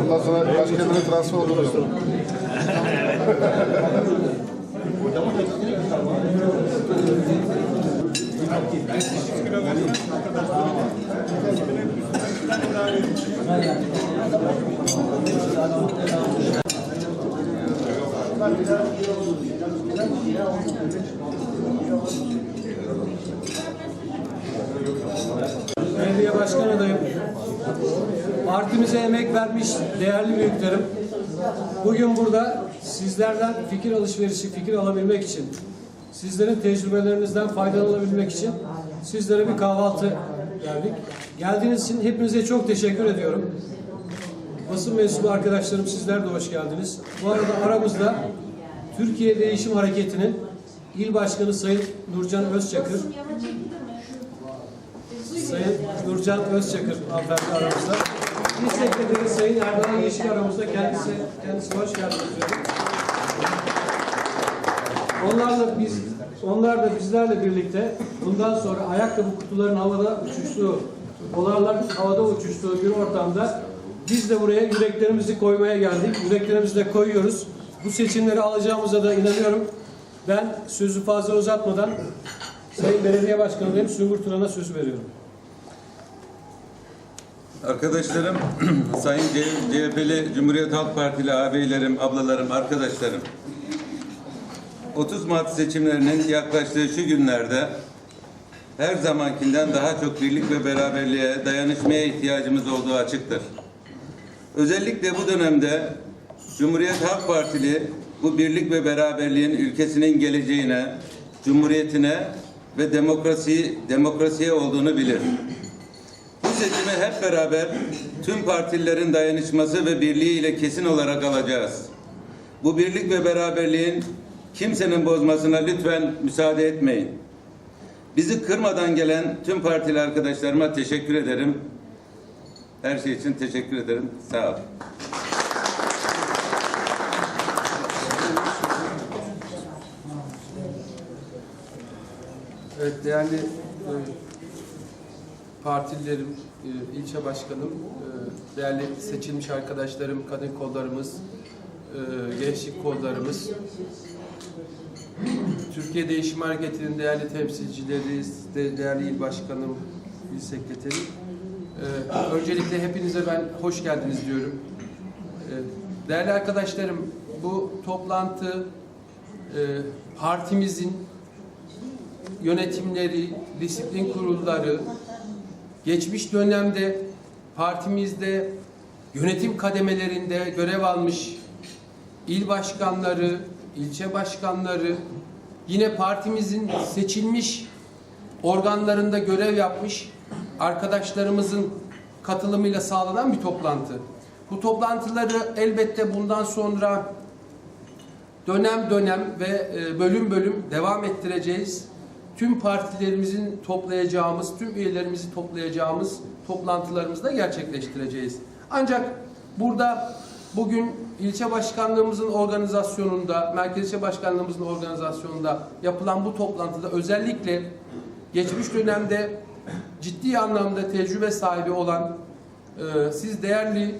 Ondan sonra başkentine transfer oluyor. Belediye Partimize emek vermiş değerli büyüklerim. Bugün burada sizlerden fikir alışverişi, fikir alabilmek için, sizlerin tecrübelerinizden faydalanabilmek için sizlere bir kahvaltı verdik. Geldiğiniz için hepinize çok teşekkür ediyorum. Basın mensubu arkadaşlarım sizler de hoş geldiniz. Bu arada aramızda Türkiye Değişim Hareketi'nin İl Başkanı Sayın Nurcan Özçakır, Sayın Nurcan Özçakır hanımefendi aramızda. İl Sekreteri Sayın Erdoğan Yeşil aramızda. Kendisi, kendisi hoş geldiniz. Onlarla biz, onlar da bizlerle birlikte bundan sonra ayakkabı kutuların havada uçuştuğu, dolarlar havada uçuştuğu bir ortamda biz de buraya yüreklerimizi koymaya geldik. Yüreklerimizi de koyuyoruz. Bu seçimleri alacağımıza da inanıyorum. Ben sözü fazla uzatmadan Sayın Belediye Başkanı'nın Sungur Turan'a söz veriyorum. Arkadaşlarım, Sayın CHP'li Cumhuriyet Halk Partili ağabeylerim, ablalarım, arkadaşlarım. 30 Mart seçimlerinin yaklaştığı şu günlerde her zamankinden daha çok birlik ve beraberliğe, dayanışmaya ihtiyacımız olduğu açıktır. Özellikle bu dönemde Cumhuriyet Halk Partili bu birlik ve beraberliğin ülkesinin geleceğine, cumhuriyetine ve demokrasi demokrasiye olduğunu bilir. Seçimi hep beraber tüm partililerin dayanışması ve birliği ile kesin olarak alacağız. Bu birlik ve beraberliğin kimsenin bozmasına lütfen müsaade etmeyin. Bizi kırmadan gelen tüm partili arkadaşlarıma teşekkür ederim. Her şey için teşekkür ederim. Sağ olun. Evet değerli e, partililerim, e, ilçe başkanım, e, değerli seçilmiş arkadaşlarım, kadın kollarımız, e, gençlik kollarımız, Türkiye Değişim Hareketi'nin değerli temsilcileri, de- değerli il başkanım, il sekreterim. Öncelikle hepinize ben hoş geldiniz diyorum. Değerli arkadaşlarım, bu toplantı partimizin yönetimleri, disiplin kurulları, geçmiş dönemde partimizde yönetim kademelerinde görev almış il başkanları, ilçe başkanları, yine partimizin seçilmiş organlarında görev yapmış arkadaşlarımızın katılımıyla sağlanan bir toplantı. Bu toplantıları elbette bundan sonra dönem dönem ve e, bölüm bölüm devam ettireceğiz. Tüm partilerimizin toplayacağımız, tüm üyelerimizi toplayacağımız toplantılarımızda gerçekleştireceğiz. Ancak burada bugün ilçe başkanlığımızın organizasyonunda, merkez ilçe başkanlığımızın organizasyonunda yapılan bu toplantıda özellikle geçmiş dönemde ciddi anlamda tecrübe sahibi olan e, siz değerli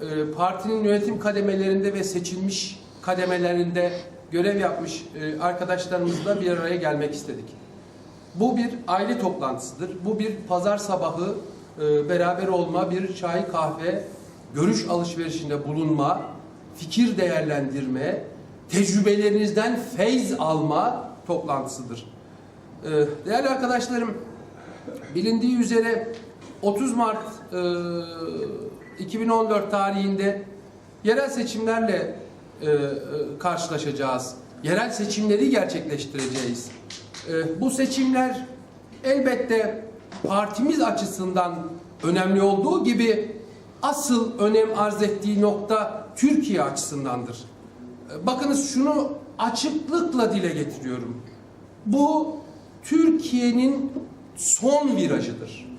e, partinin yönetim kademelerinde ve seçilmiş kademelerinde görev yapmış e, arkadaşlarımızla bir araya gelmek istedik. Bu bir aile toplantısıdır. Bu bir pazar sabahı e, beraber olma, bir çay, kahve, görüş alışverişinde bulunma, fikir değerlendirme, tecrübelerinizden feyz alma toplantısıdır. E, değerli arkadaşlarım, bilindiği üzere 30 Mart e, 2014 tarihinde yerel seçimlerle karşılaşacağız. yerel seçimleri gerçekleştireceğiz. Ee, bu seçimler elbette partimiz açısından önemli olduğu gibi asıl önem arz ettiği nokta Türkiye açısındandır. Bakınız şunu açıklıkla dile getiriyorum. Bu Türkiye'nin son virajıdır.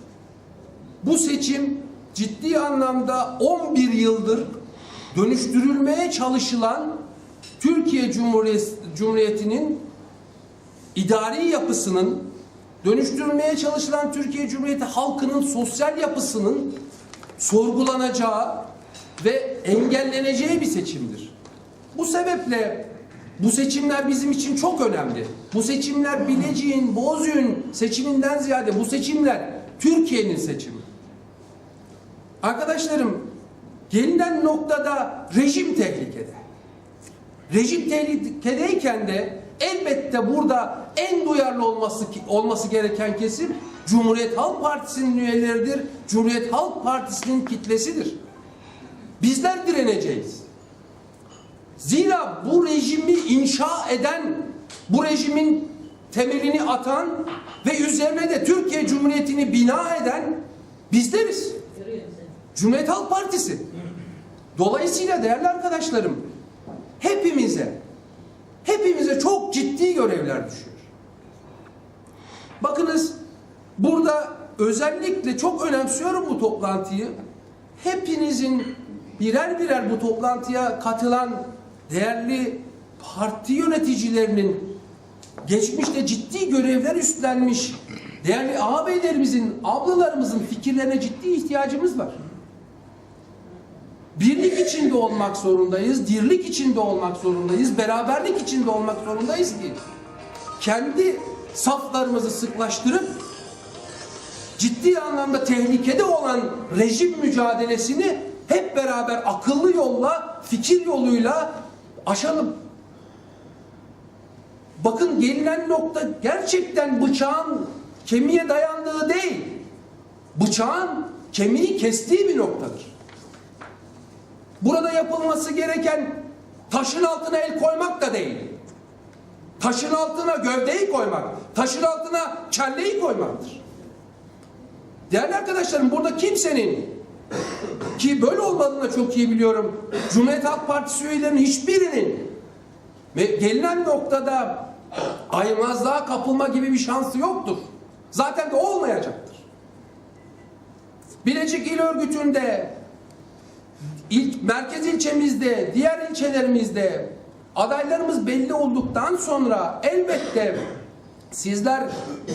Bu seçim ciddi anlamda 11 yıldır dönüştürülmeye çalışılan Türkiye Cumhuriyet- Cumhuriyeti'nin idari yapısının dönüştürülmeye çalışılan Türkiye Cumhuriyeti halkının sosyal yapısının sorgulanacağı ve engelleneceği bir seçimdir. Bu sebeple bu seçimler bizim için çok önemli. Bu seçimler Bilecik'in, Bozüyük'ün seçiminden ziyade bu seçimler Türkiye'nin seçimi. Arkadaşlarım gelinen noktada rejim tehlikede. Rejim tehlikedeyken de elbette burada en duyarlı olması olması gereken kesim Cumhuriyet Halk Partisi'nin üyeleridir. Cumhuriyet Halk Partisi'nin kitlesidir. Bizler direneceğiz. Zira bu rejimi inşa eden, bu rejimin temelini atan ve üzerine de Türkiye Cumhuriyeti'ni bina eden bizleriz. Cumhuriyet Halk Partisi. Dolayısıyla değerli arkadaşlarım, hepimize, hepimize çok ciddi görevler düşüyor. Bakınız, burada özellikle çok önemsiyorum bu toplantıyı. Hepinizin birer birer bu toplantıya katılan değerli parti yöneticilerinin geçmişte ciddi görevler üstlenmiş değerli ağabeylerimizin, ablalarımızın fikirlerine ciddi ihtiyacımız var. Birlik içinde olmak zorundayız, dirlik içinde olmak zorundayız, beraberlik içinde olmak zorundayız ki kendi saflarımızı sıklaştırıp ciddi anlamda tehlikede olan rejim mücadelesini hep beraber akıllı yolla, fikir yoluyla aşalım. Bakın gelinen nokta gerçekten bıçağın kemiğe dayandığı değil. Bıçağın kemiği kestiği bir noktadır. Burada yapılması gereken taşın altına el koymak da değil. Taşın altına gövdeyi koymak, taşın altına kelleyi koymaktır. Değerli arkadaşlarım burada kimsenin ki böyle olmadığını çok iyi biliyorum. Cumhuriyet Halk Partisi üyelerinin hiçbirinin ve gelinen noktada aymazlığa kapılma gibi bir şansı yoktur. Zaten de olmayacaktır. Bilecik İl Örgütü'nde ilk merkez ilçemizde, diğer ilçelerimizde adaylarımız belli olduktan sonra elbette sizler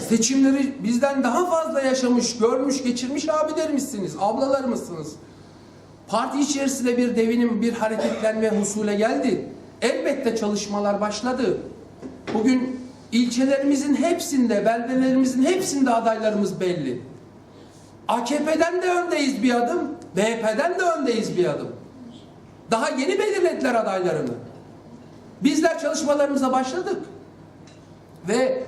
seçimleri bizden daha fazla yaşamış, görmüş, geçirmiş abilerimizsiniz, ablalarımızsınız. Parti içerisinde bir devinim, bir hareketlenme husule geldi. Elbette çalışmalar başladı. Bugün ilçelerimizin hepsinde, beldelerimizin hepsinde adaylarımız belli. AKP'den de öndeyiz bir adım, MHP'den de öndeyiz bir adım. Daha yeni belirlediler adaylarını. Bizler çalışmalarımıza başladık. Ve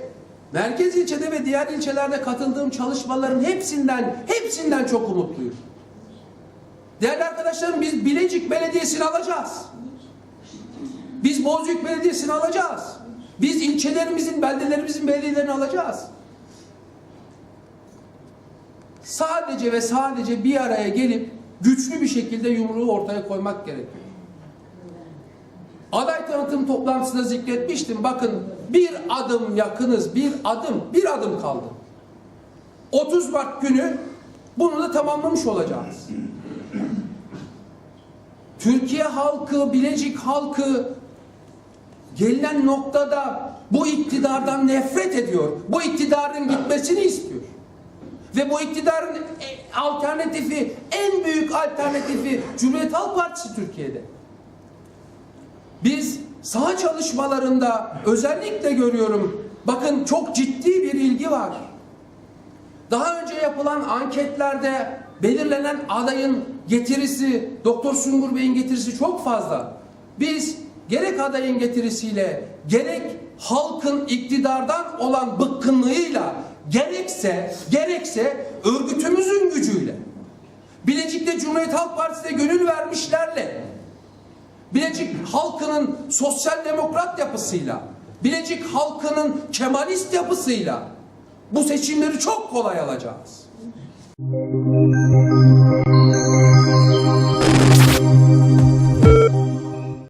merkez ilçede ve diğer ilçelerde katıldığım çalışmaların hepsinden, hepsinden çok umutluyum. Değerli arkadaşlarım biz Bilecik Belediyesi'ni alacağız. Biz Bozüyük Belediyesi'ni alacağız. Biz ilçelerimizin, beldelerimizin belediyelerini alacağız. Sadece ve sadece bir araya gelip güçlü bir şekilde yumruğu ortaya koymak gerekiyor. Aday tanıtım toplantısında zikretmiştim. Bakın bir adım yakınız, bir adım, bir adım kaldı. 30 Mart günü bunu da tamamlamış olacağız. Türkiye halkı, Bilecik halkı gelinen noktada bu iktidardan nefret ediyor. Bu iktidarın gitmesini istiyor. Ve bu iktidarın e, alternatifi, en büyük alternatifi Cumhuriyet Halk Partisi Türkiye'de. Biz saha çalışmalarında özellikle görüyorum. Bakın çok ciddi bir ilgi var. Daha önce yapılan anketlerde belirlenen adayın getirisi, Doktor Sungur Bey'in getirisi çok fazla. Biz gerek adayın getirisiyle, gerek halkın iktidardan olan bıkkınlığıyla, gerekse, gerekse örgütümüzün gücüyle, Bilecik'te Cumhuriyet Halk Partisi'ne gönül vermişlerle Bilecik halkının sosyal demokrat yapısıyla, Bilecik halkının Kemalist yapısıyla bu seçimleri çok kolay alacağız.